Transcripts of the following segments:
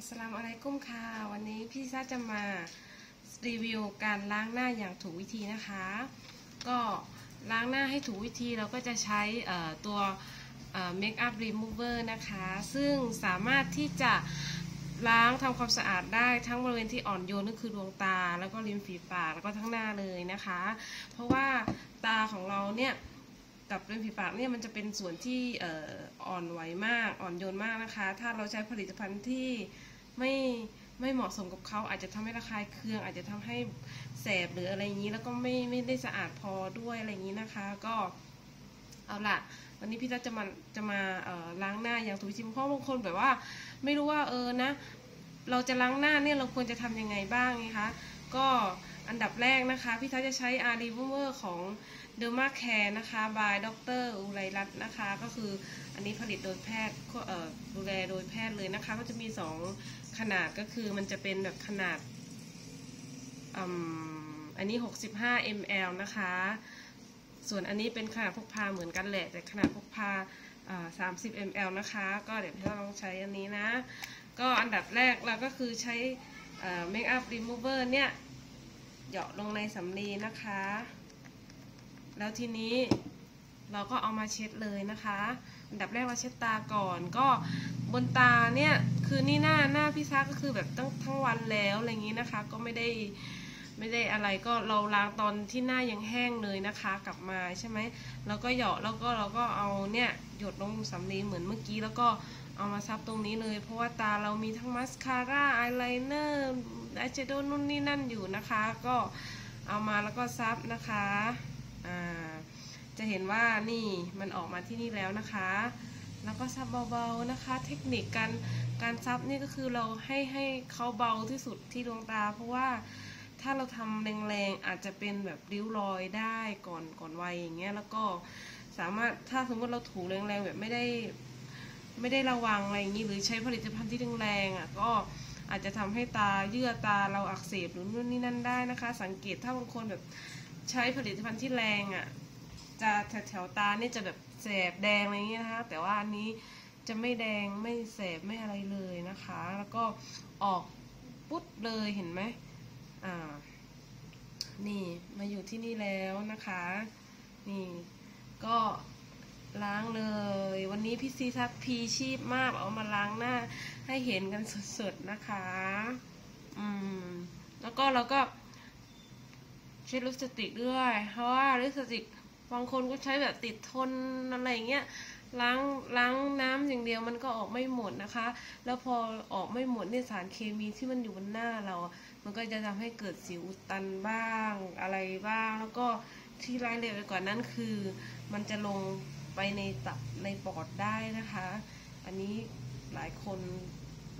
อัสลามอะลัยกุมค่ะ วันนี้พี่ซ่าจะมารีวิวการล้างหน้าอย่างถูกวิธีนะคะ ก็ล้างหน้าให้ถูกวิธีเราก็จะใช้ตัวเมคอัพรีมูเวอร์นะคะ ซึ่งสามารถที่จะล้างทำความสะอาดได้ทั้งบริเวณที่อ่อนโยนก็คือดวงตา แล้วก็ริมฝีปากแล้วก็ทั้งหน้าเลยนะคะ เพราะว่าตาของเราเนี่ยกับริมฝีปากเนี่ยมันจะเป็นส่วนที่อ่อนไหวมากอ่อนโยนมากนะคะ ถ้าเราใช้ผลิตภัณฑ์ที่ ไม่ไม่เหมาะสมกับเขาอาจจะทำให้ระคายเคือง อาจจะทำให้แสบหรืออะไรอย่างนี้ แล้วก็ไม่ไม่ได้สะอาดพอด้วยอะไรอย่างนี้นะคะ ก็เอาละวันนี้พี่ตั๊จะมาจะมาเอ่อล้างหน้าอย่างถูกวิธีเพราะบางคนแบบว่า ไม่รู้ว่าเออนะ เราจะล้างหน้าเนี่ยเราควรจะทำยังไงบ้างนะคะก็ อันดับแรกนะคะ พี่ทัศจะใช้อารีเวอร์ของเดอร์มาแคร์นะคะบายดรอุไรรัตน์นะคะ ก็คืออันนี้ผลิตโดยแพทย์เอ่อดูแลโดยแพทย์เลยนะคะ ก็จะมี 2 ขนาดก็คือมันจะเป็นแบบขนาดอันนี้ 65 ml นะคะ ส่วนอันนี้เป็นขนาดพกพาเหมือนกันแหละ แต่ขนาดพกพาอ่า30 ml นะคะ ก็เดี๋ยวพี่ต้องใช้อันนี้นะ ก็อันดับแรกเราก็คือใช้เมคอัพรีมูเวอร์เนี่ย เหยาะลงในสำลีนะคะ แล้วทีนี้เราก็เอามาเช็ดเลยนะคะอันดับแรกเราเช็ดตาก่อน ก็บนตาเนี่ยคือนี่หน้าหน้าพี่ซักก็คือแบบตั้งทั้งวันแล้วอะไรอย่างนี้นะคะ ก็ไม่ได้ไม่ได้อะไรก็เราล้างตอนที่หน้ายังแห้งเลยนะคะ กลับมาใช่ไหมแล้วก็เหยาะแล้วก็เราก็เอาเนี่ยหยดลงสำลีเหมือนเมื่อกี้แล้วก็เอามาซับตรงนี้เลย เพราะว่าตาเรามีทั้งมัสคาร่าอายไลเนอร์ อายแชโดว์นู่นนี่นั่นอยู่นะคะ ก็เอามาแล้วก็ซับนะคะจะเห็นว่านี่มันออกมาที่นี่แล้วนะคะ แล้วก็ซับเบาๆนะคะ เทคนิคการการซับนี่ก็คือเราให้ให้เขาเบาที่สุดที่ดวงตา เพราะว่าถ้าเราทำแรงๆอาจจะเป็นแบบริ้วรอยได้ก่อนก่อนวัยอย่างเงี้ยแล้วก็สามารถถ้าสมมติเราถูแรงๆแบบไม่ได้ไม่ได้ระวังอะไรอย่างนี้หรือใช้ผลิตภัณฑ์ที่แรงๆอะก็ อาจจะทำให้ตาเยื่อตาเราอักเสบหรือนู่นนี่นั่นได้นะคะ สังเกตถ้าบางคนแบบใช้ผลิตภัณฑ์ที่แรงอะจะแถวแถวๆตาเนี่ยจะแบบแสบแดงอะไรอย่างเงี้ยนะคะ แต่ว่าอันนี้จะไม่แดงไม่แสบไม่อะไรเลยนะคะ แล้วก็ออกปุ๊ดเลยเห็นไหมอ่านี่มาอยู่ที่นี่แล้วนะคะ นี่ก็ ล้างเลย วันนี้พี่ซีทักพีชีพมากเอามาล้างหน้า ให้เห็นกันสดๆนะคะ อืม แล้วก็เราก็เช็ดลิปสติกด้วย เพราะว่าลิปสติกบางคนก็ใช้แบบติดทนอะไรอย่างเงี้ยล้างล้างน้ำอย่างเดียวมันก็ออกไม่หมดนะคะ แล้วพอออกไม่หมดเนี่ยสารเคมีที่มันอยู่บนหน้าเรา มันก็จะทำให้เกิดสิวอุดตันบ้างอะไรบ้าง แล้วก็ที่ร้ายแรงไปกว่านั้นคือ มันจะลง ไปในตับในปอดได้นะคะ อันนี้หลายคน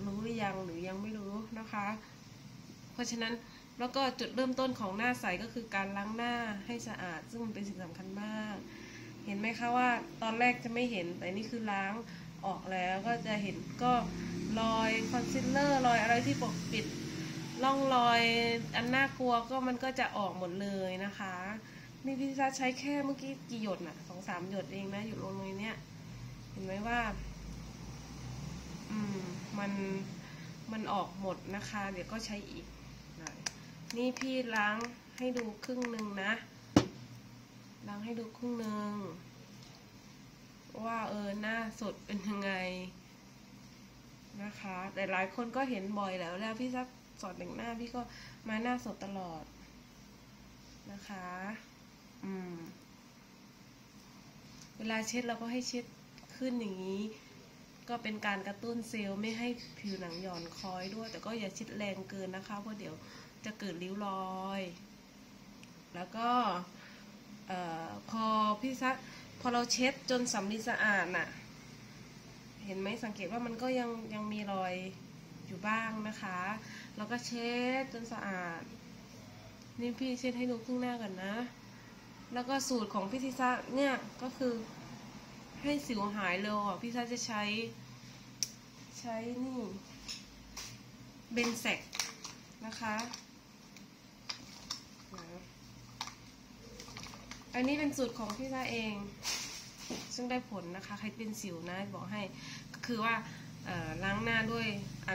รู้หรือยังหรือยังไม่รู้นะคะ เพราะฉะนั้นแล้วก็จุดเริ่มต้นของหน้าใสก็คือการล้างหน้าให้สะอาด ซึ่งมันเป็นสิ่งสำคัญมาก เห็นไหมคะว่าตอนแรกจะไม่เห็นแต่นี่คือล้างออกแล้วก็จะเห็นก็รอยคอนซีลเลอร์รอยอะไรที่ปกปิดร่องรอยอันน่ากลัวก็มันก็จะออกหมดเลยนะคะ นี่พี่จะใช้แค่เมื่อกี้กี่หยดน่ะสองสามหยดเองนะอยู่ลงในเนี้ยเห็นไหมว่า อืมมันมันออกหมดนะคะ เดี๋ยวก็ใช้อีกหน่อยนี่พี่ล้างให้ดูครึ่งหนึ่งนะ ล้างให้ดูครึ่งหนึ่งว่าเออหน้าสดเป็นยังไงนะคะ แต่หลายคนก็เห็นบ่อยแล้วแล้วพี่ซักสอนแต่งหน้าพี่ก็มาหน้าสดตลอดนะคะ อืม เวลาเช็ดเราก็ให้เช็ดขึ้นอย่างนี้ ก็เป็นการกระตุ้นเซลล์ไม่ให้ผิวหนังหย่อนคล้อยด้วย แต่ก็อย่าเช็ดแรงเกินนะคะเพราะเดี๋ยวจะเกิดริ้วรอย แล้วก็พอพี่ซักพอเราเช็ดจนสำลีสะอาดน่ะ เห็นไหมสังเกตว่ามันก็ยังยังมีรอยอยู่บ้างนะคะ แล้วก็เช็ดจนสะอาด นี่พี่เช็ดให้ดูครึ่งหน้าก่อนนะ แล้วก็สูตรของพี่ทิซะเนี่ยก็คือให้สิวหายเร็วอะพี่ทิซะจะใช้ ใช้นี่เบนเซกนะคะอันนี้เป็นสูตรของพี่ทิซะเอง ซึ่งได้ผลนะคะ ใครเป็นสิวนะ บอกให้ ก็คือว่าล้างหน้าด้วย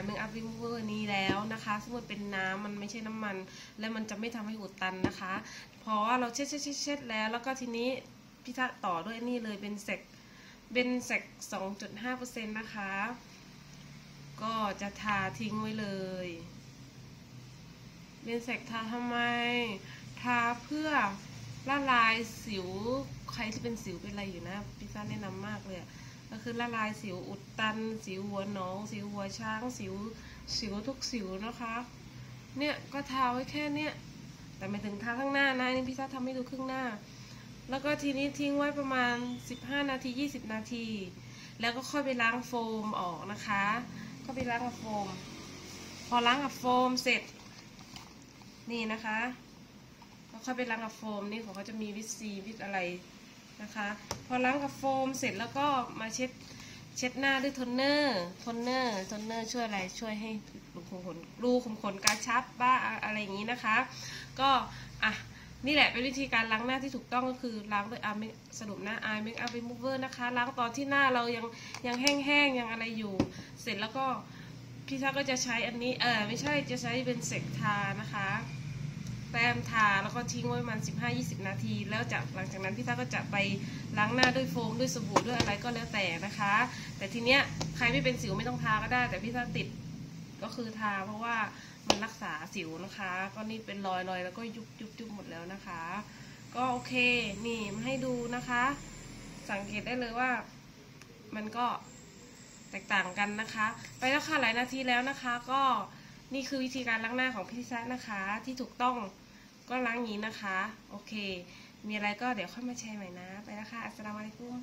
เมคอัพรีมูเวอร์นี้แล้วนะคะสมมติเป็นน้ำมันไม่ใช่น้ำมัน และมันจะไม่ทำให้อุดตันนะคะ เพราะว่าเราเช็ดเช็ดเช็ดแล้ว แล้วก็ทีนี้พี่ทะต่อด้วยนี่เลยเป็นเซกเป็นเซก2.5%นต์นะคะ ก็จะทาทิ้งไว้เลยเป็นเซกทาทำไม ทาเพื่อละลายสิว ใครที่เป็นสิวเป็นอะไรอยู่นะพี่ซ่าแนะนำมากเลยอะ ก็คือละลายสิวอุดตัน สิวหัวหนอง สิวหัวช้าง สิวสิวทุกสิวนะคะ เนี่ยก็ทาไว้แค่เนี้ยแต่ไม่ถึงทาข้างหน้านะนี่พี่ซ่าทำให้ดูครึ่งหน้า แล้วก็ทีนี้ทิ้งไว้ประมาณ 15 นาที 20 นาที แล้วก็ค่อยไปล้างโฟมออกนะคะ ก็ไปล้างกับโฟม พอล้างกับโฟมเสร็จ นี่นะคะก็ค่อยไปล้างกับโฟมนี่ของเขาจะมีวิตซีวิตอะไร นะคะ พอล้างกับโฟมเสร็จแล้วก็มาเช็ดเช็ดหน้าด้วยโทนเนอร์โทนเนอร์โทนเนอร์ช่วยอะไรช่วยให้รูขุมขนรูขุมขนกระชับบ้าอะไรอย่างนี้นะคะ ก็อะนี่แหละเป็นวิธีการล้างหน้าที่ถูกต้องก็คือล้างด้วยอาร์มสรุปหน้าอายเมคอัพรีมูเวอร์นะคะ ล้างตอนที่หน้าเรายังยังแห้งๆยังอะไรอยู่ เสร็จแล้วก็พี่ซ่าก็จะใช้อันนี้เออไม่ใช่จะใช้เป็นเซกทานะคะ แต้มทาแล้วก็ทิ้งไว้ประมาณ 15-20 นาที แล้วจากหลังจากนั้นพี่ต้าก็จะไปล้างหน้าด้วยโฟมด้วยสบู่ด้วยอะไรก็แล้วแต่นะคะ แต่ทีเนี้ยใครไม่เป็นสิวไม่ต้องทาก็ได้ แต่พี่ต้าติดก็คือทาเพราะว่ามันรักษาสิวนะคะ ก็นี่เป็นรอยรอยแล้วก็ยุบยุบยุบหมดแล้วนะคะ ก็โอเคนี่มาให้ดูนะคะ สังเกตได้เลยว่ามันก็แตกต่างกันนะคะ ไปแล้วค่ะหลายนาทีแล้วนะคะก็ นี่คือวิธีการล้างหน้าของพี่แซะนะคะ ที่ถูกต้องก็ล้างอย่างนี้นะคะ โอเค มีอะไรก็เดี๋ยวค่อยมาแชร์ใหม่นะ ไปแล้วค่ะอัสสลามุอะลัยกุม